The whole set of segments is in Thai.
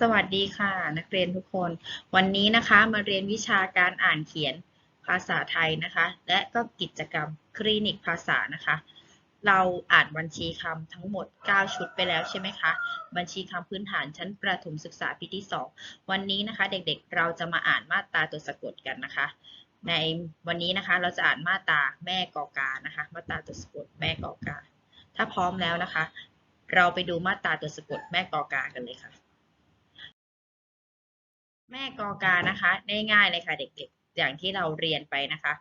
สวัสดีค่ะ นักเรียนทุกคน วันนี้นะคะมาเรียนวิชาการอ่านเขียนภาษาไทยนะคะ และก็กิจกรรมคลินิกภาษานะคะ เราอ่านบัญชีคำทั้งหมด 9 ชุดไปแล้วใช่ไหมคะบัญชีคำพื้นฐานชั้นประถมศึกษาปีที่ 2 วันนี้นะคะ เด็กๆ เราจะมาอ่านมาตราตัวสะกดกันนะคะ ในวันนี้นะคะเราจะอ่านมาตราแม่กอกานะคะ มาตราตัวสะกดแม่กอกา ถ้าพร้อมแล้วนะคะ เราไปดูมาตราตัวสะกดแม่กอกากันเลยค่ะ แม่กอกานะคะง่ายๆเลยค่ะเด็กๆ อย่างที่เราเรียนไปนะคะ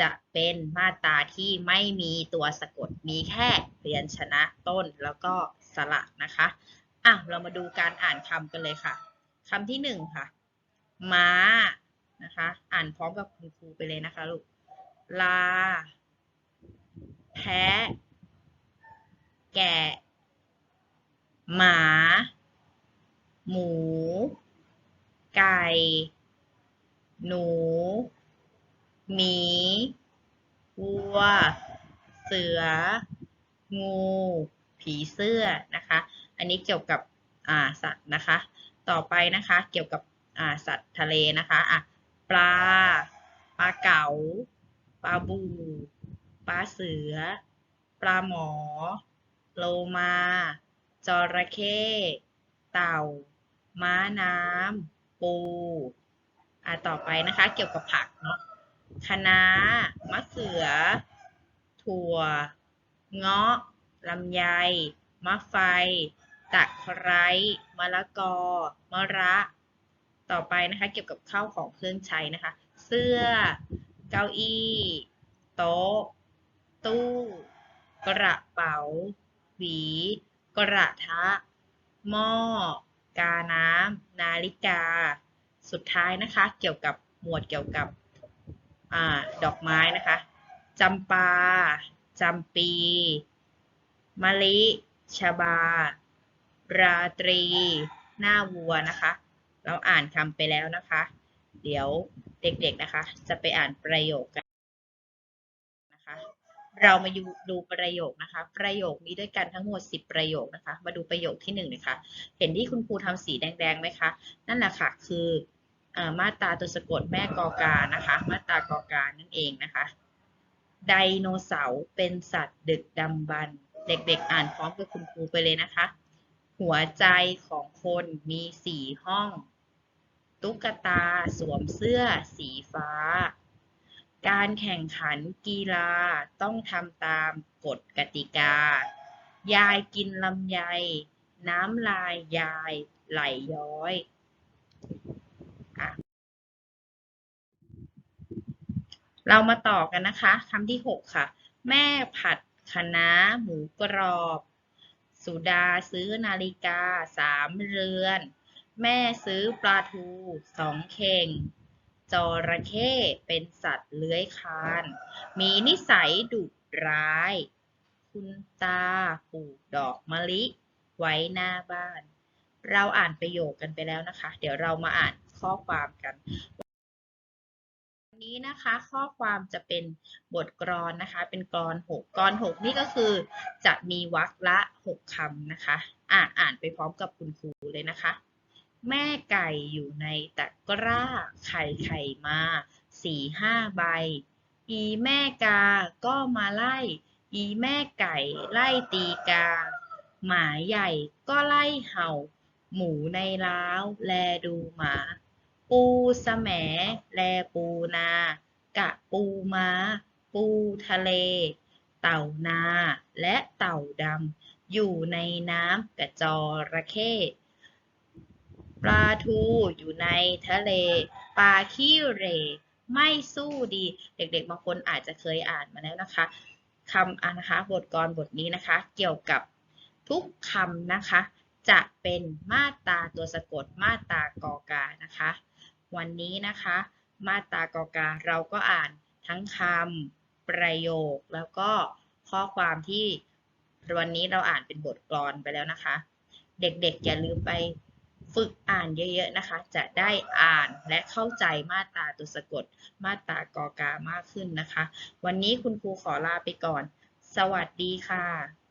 จะเป็นมาตราที่ไม่มีตัวสะกดมีแค่เรียนชนะต้นแล้วก็สระนะคะอะเรามาดูการอ่านคำกันเลยค่ะคำที่หนึ่งค่ะ ม้านะคะ อ่านพร้อมกับคุณครูไปเลยนะคะลูก ลา แพะ แกะ หมา หมู ไก่ หนู หมี วัว เสือ งู ผีเสื้อนะคะ อันนี้เกี่ยวกับสัตว์นะคะ ต่อไปนะคะเกี่ยวกับสัตว์ทะเลนะคะอะปลา ปลาเก๋า ปลาบู ปลาเสือ ปลาหมอ โลมาจระเข้ เต่า ม้าน้ำ ปู อ่าต่อไปนะคะเกี่ยวกับผักเนาะคะน้ามะเขือ ถั่ว เงาะลำไย มะไฟ ตะไคร้มะละกอ มะระ ต่อไปนะคะ เกี่ยวกับข้าวของเครื่องใช้นะคะ เสื้อ เก้าอี้ โต๊ะ ตู้ กระเป๋า หวี กระทะ หม้อ กาน้ำนาฬิกา สุดท้ายนะคะ เกี่ยวกับหมวดเกี่ยวกับอดอกไม้นะคะจำปาจำปีมะลิชบา ราตรี หน้าวัวนะคะ เราอ่านคำไปแล้วนะคะ เดี๋ยวเด็กๆนะคะ จะไปอ่านประโยคกัน เรามาดูประโยคนะคะ ประโยคมีด้วยกันทั้งหมด 10 ประโยคนะคะ มาดูประโยคที่1นึ่งเลยค่ะเห็นที่คุณครูทำสีแดงๆไหมคะ นั่นแหละค่ะ คืออมาตราตัวสะกดแม่กอกานะคะ มาตรากอกานั่นเองนะคะ ไดโนเสาร์เป็นสัตว์ดึกดำบรรเด็กๆ อ่านพร้อมกับคุณครูไปเลยนะคะ หัวใจของคนมีสี่ห้อง ตุ๊กตาสวมเสื้อสีฟ้า การแข่งขันกีฬาต้องทำตามกฎกติกา ยายกินลำไย น้ำลายยายไหลย้อยอเรามาต่อกันนะคะคำที่ 6 ค่ะ แม่ผัดคะน้าหมูกรอบ สุดาซื้อนาฬิกาสามเรือน แม่ซื้อปลาทูสองเข่ง จระเข้เป็นสัตว์เลื้อยคลาน มีนิสัยดุร้าย คุณตาปลูกดอกมะลิ ไว้หน้าบ้าน เราอ่านประโยคกันไปแล้วนะคะ เดี๋ยวเรามาอ่านข้อความกันวันนี้นะคะข้อความจะเป็นบทกลอนนะคะ เป็นกลอนหกกลอนหกนี่ก็คือจะมีวรรคละหกคำนะคะ อ่าอ่านไปพร้อมกับคุณครูเลยนะคะ แม่ไก่อยู่ในตะกร้าไข่ไข่มาสี่ห้าใบ อีแม่กาก็มาไล่ อีแม่ไก่ไล่ตีกา หมาใหญ่ก็ไล่เห่า หมูในล้าวแลดูหมา ปูสแหมแลปูนา กะปูม้า ปูทะเล เต่านาและเต่าดำอยู่ในน้ำกระจระเข้ ปลาทูอยู่ในทะเล ปลาขี้เหร่ไม่สู้ดี เด็กๆ บางคนอาจจะเคยอ่านมาแล้วนะคะคำอ่านนะคะบทกลอนบทนี้นะคะ เกี่ยวกับทุกคำนะคะ จะเป็นมาตราตัวสะกดมาตรากอกานะคะ วันนี้นะคะ มาตรากอกาเราก็อ่านทั้งคำประโยคแล้วก็ข้อความที่วันนี้เราอ่านเป็นบทกลอนไปแล้วนะคะ เด็กๆอย่าลืมไป ฝึกอ่านเยอะๆนะคะ จะได้อ่านและเข้าใจมาตราตัวสะกด มาตรากอกามากขึ้นนะคะ วันนี้คุณครูขอลาไปก่อน สวัสดีค่ะ